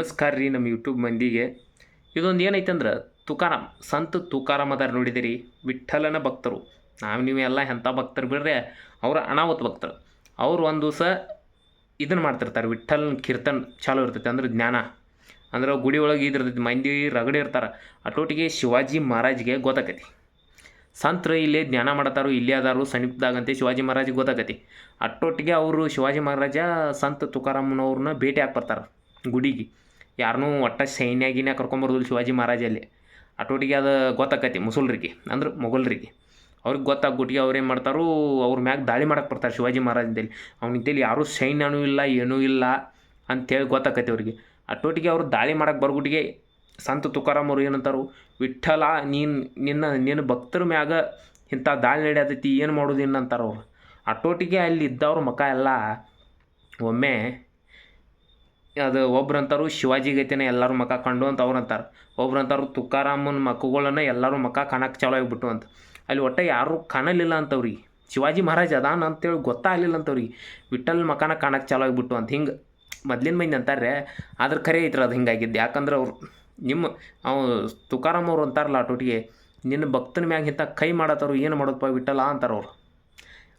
ನಮಸ್ಕಾರ ರೀ ನಮ್ಮ ಯೂಟ್ಯೂಬ್ ಮಂದಿಗೆ. ಇದೊಂದು ಏನೈತಂದ್ರೆ ತುಕಾರಾಮ್, ಸಂತ ತುಕಾರಾಮ್ ಅದಾರ ನೋಡಿದಿರಿ. ವಿಠಲನ ಭಕ್ತರು. ನಾವು ನೀವು ಎಲ್ಲ ಎಂಥ ಭಕ್ತರು ಬಿಡ್ರೆ, ಅವ್ರ ಅನಾಹುತ ಭಕ್ತರು. ಅವ್ರು ಒಂದು ದಿವಸ ಇದನ್ನು ಮಾಡ್ತಿರ್ತಾರೆ ವಿಠಲನ ಕೀರ್ತನ್ ಚಾಲೂ ಇರ್ತೈತೆ ಅಂದ್ರೆ ಜ್ಞಾನ. ಅಂದ್ರೆ ಗುಡಿ ಒಳಗೆ ಇದ್ರದ್ದು ಮಂದಿ ರಗಡೆ ಇರ್ತಾರೆ. ಅಟೋಟಿಗೆ ಶಿವಾಜಿ ಮಹಾರಾಜ್ಗೆ ಗೊತ್ತಾಕತಿ. ಸಂತರು ಇಲ್ಲೇ ಜ್ಞಾನ ಮಾಡತ್ತಾರು ಇಲ್ಲಿ ಅದಾರು, ಸಮೀಪದಾಗಂತೆ ಶಿವಾಜಿ ಮಹಾರಾಜಿಗೆ ಗೊತ್ತಾಗತಿ ಅಟ್ಟೊಟ್ಟಿಗೆ ಅವರು ಶಿವಾಜಿ ಮಹಾರಾಜ, ಸಂತ ತುಕಾರಾಮನವ್ರನ್ನ ಭೇಟಿ ಹಾಕ್ಬರ್ತಾರೆ ಗುಡಿಗೆ. ಯಾರನ್ನೂ ಒಟ್ಟ ಸೈನ್ಯಾಗಿನ ಕರ್ಕೊಂಬರೋದಿಲ್ಲ ಶಿವಾಜಿ ಮಹಾರಾಜಲ್ಲಿ. ಅಟೋಟಿಗೆ ಅದು ಗೊತ್ತಾಕತಿ ಮುಸುಲ್ರಿಗೆ, ಅಂದ್ರೆ ಮೊಘಲ್ರಿಗೆ. ಅವ್ರಿಗೆ ಗೊತ್ತಾಗ್ಬಿಟ್ಟಿಗೆ ಅವ್ರು ಏನು ಮಾಡ್ತಾರೋ, ಅವ್ರ ಮ್ಯಾಗ ದಾಳಿ ಮಾಡಕ್ಕೆ ಬರ್ತಾರೆ ಶಿವಾಜಿ ಮಹಾರಾಜಂತೇಳಿ ಅವ್ನಿಂತೇಳಿ ಯಾರೂ ಸೈನ್ಯನೂ ಇಲ್ಲ, ಏನೂ ಇಲ್ಲ ಅಂತೇಳಿ ಗೊತ್ತಾಕತಿ ಅವ್ರಿಗೆ. ಅಟೋಟಿಗೆ ಅವ್ರು ದಾಳಿ ಮಾಡಕ್ಕೆ ಬರ್ಬಿಟ್ಟಿಗೆ ಸಂತ ತುಕಾರಾಮ್ ಅವ್ರು ಏನಂತಾರು ವಿಠಲ ನೀನು, ನಿನ್ನ ನಿನ್ನ ಭಕ್ತರ ಮ್ಯಾಗ ಇಂಥ ದಾಳಿ ನಡೆಯತೈತಿ, ಏನು ಮಾಡೋದು ಇನ್ನು ಅಟ್ಟೊಟ್ಟಿಗೆ ಅಲ್ಲಿ ಇದ್ದವ್ರ ಮಕ ಎಲ್ಲ ಒಮ್ಮೆ ಅದು ಒಬ್ರು ಅಂತಾರು ಶಿವಾಜಿ ಗೈತೇನೆ ಎಲ್ಲರೂ ಮಕ ಕಂಡು ಅಂತ ಅವ್ರು ಅಂತಾರೆ. ಒಬ್ರು ಅಂತಾರು ತುಕಾರಾಮನ ಮಕ್ಕಗಳನ್ನ ಎಲ್ಲರೂ ಮಕ ಕಾಣಕ್ಕೆ ಚಾಲು ಆಗಿಬಿಟ್ಟು ಅಂತ. ಅಲ್ಲಿ ಒಟ್ಟು ಯಾರೂ ಕಾಣಲಿಲ್ಲ ಅಂತವ್ರಿಗೆ ಶಿವಾಜಿ ಮಹಾರಾಜ್ ಅದಾನ ಅಂತೇಳಿ ಗೊತ್ತಾಗಲಿಲ್ಲ ಅಂತವ್ರಿಗೆ ವಿಠಲ್ ಮಕಾನ ಕಾಣಕ್ಕೆ ಚಾಲು ಆಗಿಬಿಟ್ಟು ಅಂತ. ಹಿಂಗೆ ಮೊದ್ಲಿನ ಮಂದಿ ಅಂತಾರೆ ಆದ್ರೆ ಖರೆ ಐತ್ರ ಅದು ಹಿಂಗಾಗಿದ್ದು. ಯಾಕಂದ್ರೆ ಅವ್ರು ನಿಮ್ಮ ಅವು ತುಕಾರಾಮ್ ಅವ್ರು ಅಂತಾರಲ್ಲ ಆಟೋಟಿಗೆ ನಿನ್ನ ಭಕ್ತನ ಮ್ಯಾಗ ಇಂಥ ಕೈ ಮಾಡತ್ತವ್ರು, ಏನು ಮಾಡೋದಪ್ಪ ವಿಠಲ ಅಂತಾರೆ ಅವ್ರು.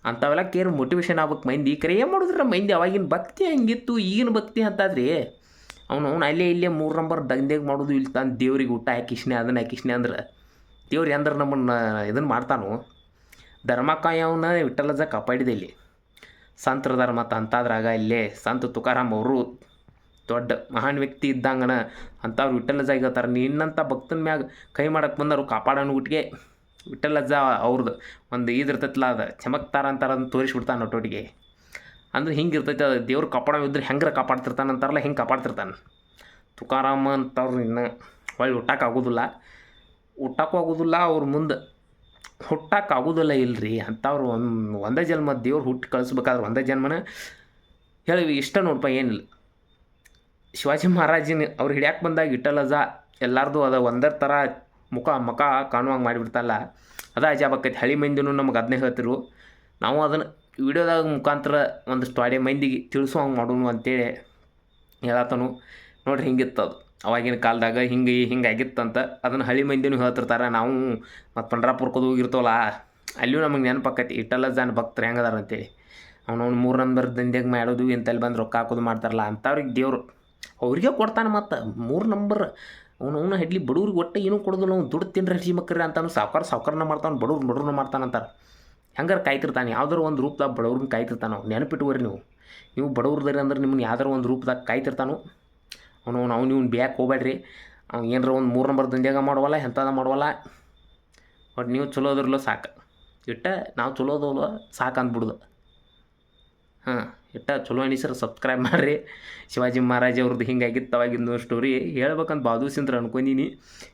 ಅಂಥವೆಲ್ಲ ಕೇರ್ ಮೋಟಿವೇಶನ್ ಆಗ್ಬೇಕು ಮಂದಿ. ಕರೆ ಏನು ಮಾಡಿದ್ರೆ ಮಂದಿ? ಅವಾಗಿನ ಭಕ್ತಿ ಹೆಂಗಿತ್ತು, ಈಗಿನ ಭಕ್ತಿ ಅಂತಾದ್ರಿ, ಅವನು ಅವ್ನು ಅಲ್ಲೇ ಇಲ್ಲೇ ಮೂರು ನಂಬರ್ ದಂಧೆಗೆ ಮಾಡೋದು ಇಲ್ಲಿ ತಾನು ದೇವ್ರಿಗೆ ಊಟ ಹಾಕಿಸ್ನೆ ಅದನ್ನು ಹಾಕಿಸ್ನೆ ಅಂದ್ರೆ. ದೇವ್ರು ಅಂದ್ರೆ ನಮ್ಮನ್ನು ಇದನ್ನು ಮಾಡ್ತಾನು. ಧರ್ಮಕಾಯಿ ಅವನ ವಿಠಲಜ ಕಾಪಾಡಿದೆ ಇಲ್ಲಿ. ಸಂತರ ಧರ್ಮ ಅಂತಾದ್ರಾಗ ಇಲ್ಲೇ ಸಂತ ತುಕಾರಾಮ್ ಅವರು ದೊಡ್ಡ ಮಹಾನ್ ವ್ಯಕ್ತಿ ಇದ್ದಂಗನ ಅಂಥವ್ರು ವಿಠಲಜ ಹೇಳ್ತಾರೆ ನಿನ್ನಂಥ ಭಕ್ತನ ಮ್ಯಾಗ ಕೈ ಮಾಡಕ್ಕೆ ಬಂದವರು ಕಾಪಾಡೋಣ ಗುಟ್ಟಿಗೆ ವಿಠಲಜ್ಜ ಅವ್ರದ್ದು. ಒಂದು ಇದಿರ್ತೈತಲ್ಲ ಅದು. ಚಮಕ್ತಾರ ಅಂತಾರ ಅಂತ ತೋರಿಸ್ಬಿಡ್ತಾನೆ ಒಟ್ಟೊಟ್ಟಿಗೆ ಅಂದ್ರೆ ಹಿಂಗೆ ಇರ್ತೈತೆ ಅದು. ದೇವ್ರ ಇದ್ರೆ ಹೆಂಗ್ರ ಕಾಪಾಡ್ತಿರ್ತಾನೆ ಅಂತಾರಲ್ಲ ಹಿಂಗೆ ಕಾಪಾಡ್ತಿರ್ತಾನೆ. ತುಕಾರಾಮ ಅಂತವ್ರು ಇನ್ನು. ಹೊಳ್ಳಿ ಹುಟ್ಟಕ್ಕೆ ಆಗೋದಿಲ್ಲ. ಹುಟ್ಟಕ್ಕೂ ಆಗೋದಿಲ್ಲ, ಅವ್ರ ಮುಂದೆ ಹುಟ್ಟಕ್ಕೆ ಆಗೋದಿಲ್ಲ ಇಲ್ರಿ. ಅಂಥವ್ರು ಒಂದು, ಒಂದೇ ಜನ್ಮ ದೇವ್ರು ಹುಟ್ಟು ಕಳಿಸ್ಬೇಕಾದ್ರೆ ಒಂದೇ ಜನ್ಮನ ಹೇಳಿ ಇಷ್ಟ ನೋಡಪ್ಪ ಏನಿಲ್ಲ. ಶಿವಾಜಿ ಮಹಾರಾಜಿನ ಅವ್ರು ಹಿಡಿಯಕ್ಕೆ ಬಂದಾಗ ಇಟ್ಟಲಜ ಎಲ್ಲಾರ್ದು ಅದ ಒಂದೇ ಥರ ಮುಖ ಮುಖ ಕಾಣುವಂಗೆ ಮಾಡಿಬಿಡ್ತಲ್ಲ. ಅದ ಅಜಾಬಕ್ಕೈತಿ ಹಳಿ ಮಂದಿನೂ ನಮಗೆ ಅದನ್ನೇ ಹೇಳ್ತಿರು ನಾವು ಅದನ್ನು ವಿಡಿಯೋದಾಗ ಮುಖಾಂತರ ಒಂದಷ್ಟು ಅಡೆ ಮಂದಿಗೆ ತಿಳಿಸುವಂಗೆ ಮಾಡೋನು ಅಂತೇಳಿ ಹೇಳತ್ತನು ನೋಡ್ರಿ ಹಿಂಗಿತ್ತು ಅದು. ಅವಾಗಿನ ಕಾಲದಾಗ ಹಿಂಗೆ ಹಿಂಗಾಗಿತ್ತಂತ ಅದನ್ನು ಹಳಿ ಮಂದಿನೂ ಹೇಳ್ತಿರ್ತಾರೆ. ನಾವು ಮತ್ತು ಪಂಡ್ರಾಪುರ್ಕೋದು ಹೋಗಿರ್ತವಲ್ಲ, ಅಲ್ಲಿಯೂ ನಮಗೆ ನೆನಪಾಕೈತಿ ಇಟ್ಟಲ್ಲ ಜನ ಭಕ್ತರು ಹೆಂಗದಾರ ಅಂತೇಳಿ. ಅವ್ನವ್ನು ಮೂರು ನಂಬರ್ ದಂಧೆಗೆ ಮಾಡೋದು, ಇಂತಲ್ಲಿ ಬಂದು ರೊಕ್ಕ ಹಾಕೋದು ಮಾಡ್ತಾರಲ್ಲ ಅಂಥವ್ರಿಗೆ ದೇವರು ಅವ್ರಿಗೆ ಕೊಡ್ತಾನೆ ಮತ್ತು. ಮೂರು ನಂಬರ್ ಅವನು ಅವನು ಹೆಡ್ಲಿ ಬಡವ್ರಿಗೆ ಒಟ್ಟು ಏನೂ ಕೊಡೋದಿಲ್ಲ, ಅವ್ನು ದುಡ್ಡು ತಿನ್ರಿ ಹಸಿ ಮಕ್ಕರಿ ಅಂತಾನು ಸಾವ್ಕಾರ ಸಾವ್ಕಾರನ ಮಾಡ್ತಾನೆ, ಬಡವ್ರು ಬಡವ್ರನ್ನ ಮಾಡ್ತಾನಂತಾರೆ ಹೆಂಗಾರ ಕಾಯ್ತಿರ್ತಾನೆ, ಯಾವ್ದಾರು ಒಂದು ರೂಪದಾಗ ಬಡವ್ರನ್ನ ಕಾಯ್ತಿರ್ತಾನೆ ಅವ್ನು ನೆನಪಿಟ್ಟುವರಿ ನೀವು. ನೀವು ಬಡವ್ರದರಿ ಅಂದ್ರೆ ನಿಮ್ಮನ್ನ ಯಾವ್ದಾರು ಒಂದು ರೂಪದಾಗ ಕಾಯ್ತಿರ್ತಾನು. ಅವನು ಅವ್ನು ಅವ್ನು ಇವ್ನು ಬ್ಯಾಕ್ ಹೋಗ್ಬೇಡ್ರಿ. ಅವ್ನು ಏನಾರ ಒಂದು ಮೂರು ನಂಬರ್ ದಂಧ್ಯಾಗ ಮಾಡುವಲ್ಲ, ಎಂಥದ ಮಾಡುವಲ್ಲ. ಬಟ್ ನೀವು ಚಲೋ ಅದ್ರಲ್ಲೋ ಸಾಕು. ಇಟ್ಟ ನಾವು ಚಲೋ ಅದವಲ್ಲ ಸಾಕು ಅಂದ್ಬಿಡ್ದು. ಹಾಂ. ಇಟ್ಟ ಚಲೋ ಅನಿಸ್ರ ಸಬ್ಸ್ಕ್ರೈಬ್ ಮಾಡಿರಿ. ಶಿವಾಜಿ ಮಹಾರಾಜ್ ಅವ್ರದ್ದು ಹಿಂಗಾಗಿತ್ತು ಅವಾಗಿಂದು ಸ್ಟೋರಿ ಹೇಳ್ಬೇಕಂತ ಬಾದೂಸಿಂದ್ರ ಅನ್ಕೊಂಡೀನಿ.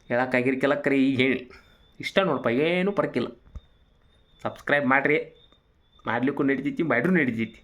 ಹೇಳೋಕ್ಕಾಗಿರ್ಕೆಲ್ಲ ಕರೆ ಈಗ ಹೇಳಿ. ಇಷ್ಟ ನೋಡಪ್ಪ ಏನೂ ಪರಕಿಲ್ಲ. ಸಬ್ಸ್ಕ್ರೈಬ್ ಮಾಡಿರಿ. ಮಾಡ್ಲಿಕ್ಕೂ ನಡಿತೈತಿ, ಮಾಡ್ರೂ ನಡಿತೈತಿ.